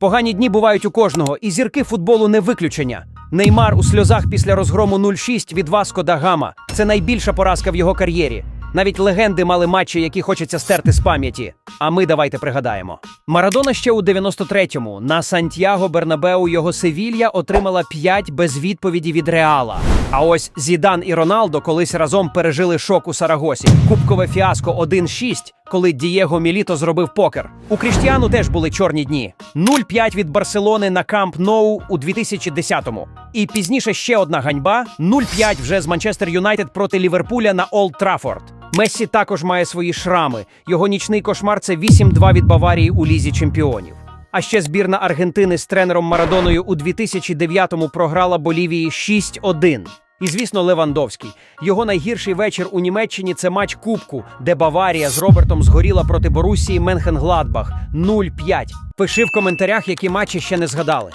Погані дні бувають у кожного, і зірки футболу не виключення. Неймар у сльозах після розгрому 0-6 від Васко да Гама. Це найбільша поразка в його кар'єрі. Навіть легенди мали матчі, які хочеться стерти з пам'яті. А ми давайте пригадаємо. Марадона ще у 93-му на Сантьяго Бернабеу його Севілья отримала 5 без відповіді від Реала. А ось Зідан і Роналдо колись разом пережили шок у Сарагосі. Кубкове фіаско 1-6, коли Дієго Міліто зробив покер. У Кріштіану теж були чорні дні. 0-5 від Барселони на Камп Ноу у 2010-му. І пізніше ще одна ганьба: 0-5 вже з Манчестер Юнайтед проти Ліверпуля на Олд Траффорд. Мессі також має свої шрами. Його нічний кошмар це 8-2 від Баварії у лізі чемпіонів. А ще збірна Аргентини з тренером Марадоною у 2009-му програла Болівії 6-1. І звісно, Левандовський. Його найгірший вечір у Німеччині це матч Кубку, де Баварія з Робертом згоріла проти Борусії Менхенгладбах 0-5. Пиши в коментарях, які матчі ще не згадали.